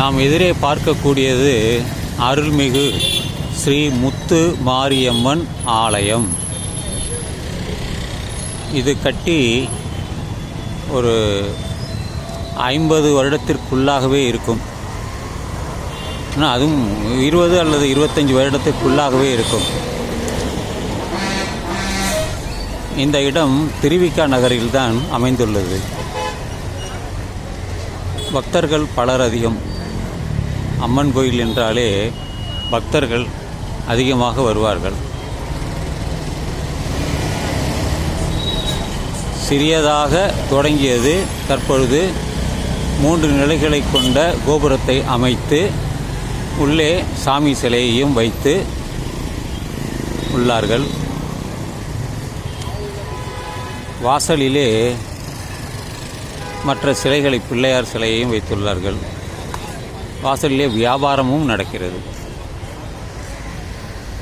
நாம் எதிரே பார்க்கக்கூடியது அருள்மிகு ஸ்ரீ முத்து மாரியம்மன் ஆலயம். இது கட்டி ஒரு ஐம்பது வருடத்திற்குள்ளாகவே இருக்கும். ஆனால் அதுவும் இருபது அல்லது இருபத்தஞ்சி வருடத்திற்குள்ளாகவே இருக்கும். இந்த இடம் திருவிக்கா நகரில்தான் அமைந்துள்ளது. பக்தர்கள் பலர் அதிகம். அம்மன் கோயில் என்றாலே பக்தர்கள் அதிகமாக வருவார்கள். சிறியதாக தொடங்கியது தற்பொழுது மூன்று நிலைகளை கொண்ட கோபுரத்தை அமைத்து உள்ளே சாமி சிலையையும் வைத்து உள்ளார்கள். வாசலிலே மற்ற சிலைகளை பிள்ளையார் சிலையையும் வைத்துள்ளார்கள். வாசலிலே வியாபாரமும் நடக்கிறது.